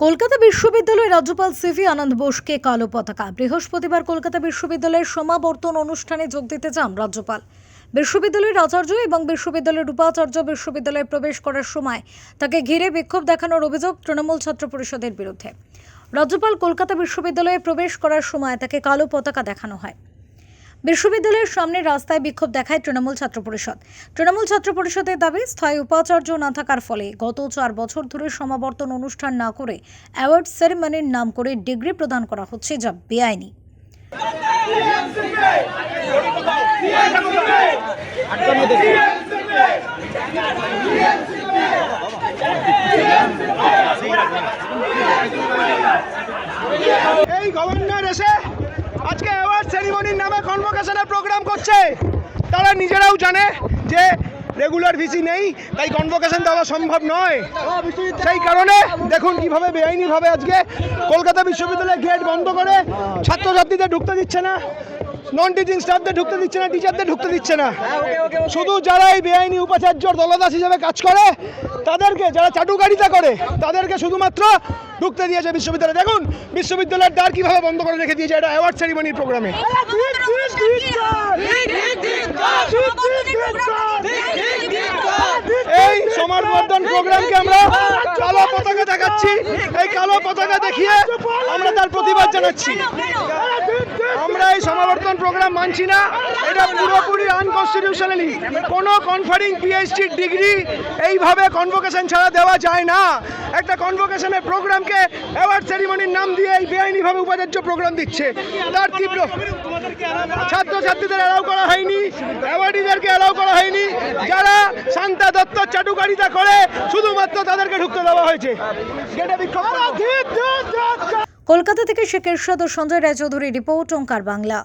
কলকাতা বিশ্ববিদ্যালয়ের রাজ্যপাল সিভি আনন্দ বোসকে কালো পতাকা। বৃহস্পতিবার কলকাতা বিশ্ববিদ্যালয়ের সমাবর্তন অনুষ্ঠানে যোগ দিতে যান রাজ্যপাল। বিশ্ববিদ্যালয়ের আচার্য এবং বিশ্ববিদ্যালয়ের উপাচার্য বিশ্ববিদ্যালয়ে প্রবেশ করার সময় তাকে ঘিরে বিক্ষোভ দেখানোর অভিযোগ তৃণমূল ছাত্র পরিষদের বিরুদ্ধে। রাজ্যপাল কলকাতা বিশ্ববিদ্যালয়ে প্রবেশ করার সময় তাকে কালো পতাকা দেখানো হয়। বিশ্ববিদ্যালয়ের সামনে রাস্তায় বিক্ষোভ দেখায় তৃণমূল ছাত্র পরিষদ। তৃণমূল ছাত্র পরিষদের দাবি, স্থায়ী উপাচার্য না থাকার ফলে গত চার বছর ধরে সমাবর্তন অনুষ্ঠান না করে অ্যাওয়ার্ড সেরেমনির নাম করে ডিগ্রি প্রদান করা হচ্ছে যা বেআইনি। এই গভর্নর এসে আজকে অ্যাওয়ার্ড সেরিমনির নামে কনভোকেশনের প্রোগ্রাম করছে। তারা নিজেরাও জানে যে রেগুলার ভিসি নেই, তাই কনভোকেশন দেওয়া সম্ভব নয়। সেই কারণে দেখুন কীভাবে বেআইনিভাবে আজকে কলকাতা বিশ্ববিদ্যালয়ের গেট বন্ধ করে ছাত্রছাত্রীদের ঢুকতে দিচ্ছে না নন টিচিং স্টাফদের ঢুকতে দিচ্ছে না টিচারদের ঢুকতে দিচ্ছে না। শুধু যারা এই বেআইনি উপাচার্যর দলদাস হিসেবে কাজ করে তাদেরকে যারা চাটুকারিতা করে তাদেরকে শুধুমাত্র ঢুকতে দিয়েছে বিশ্ববিদ্যালয়। দেখুন বিশ্ববিদ্যালয়ের দ্বার কীভাবে বন্ধ করে রেখে দিয়েছে এটা অ্যাওয়ার্ড সেরিমনির প্রোগ্রামে এই সমাবর্ধন প্রোগ্রামকে আমরা কালো পতাকা দেখাচ্ছি। এই কালো পতাকা দেখিয়ে আমরা তার প্রতিবাদ জানাচ্ছি। এই সমাবর্তন প্রোগ্রাম মানছি না। এটা পুরোপুরি আনকনস্টিটিউশনালি কোনো কনফারিং পিএইচডি ডিগ্রি এইভাবে কনভোকেশন ছাড়া দেওয়া যায় না। একটা কনভোকেশনের প্রোগ্রামকে অ্যাওয়ার্ড সেরিমনির নাম দিয়ে এই বেআইনিভাবে উপাচার্য প্রোগ্রাম দিচ্ছে। তার তীব্র ছাত্রছাত্রীদের অ্যালাউ করা হয়নি অ্যাওয়ার্ডিদেরকে অ্যালাউ করা হয়নি। যারা শান্তা দত্ত চাটুকারিতা করে, শুধুমাত্র তাদেরকে ঢুকতে দেওয়া হয়েছে। যেটা বিক্ষোভ কলকাতা থেকে শেখ এরশাদ ও সঞ্জয় রায়চৌধুরী রিপোর্ট ওঙ্কার বাংলা।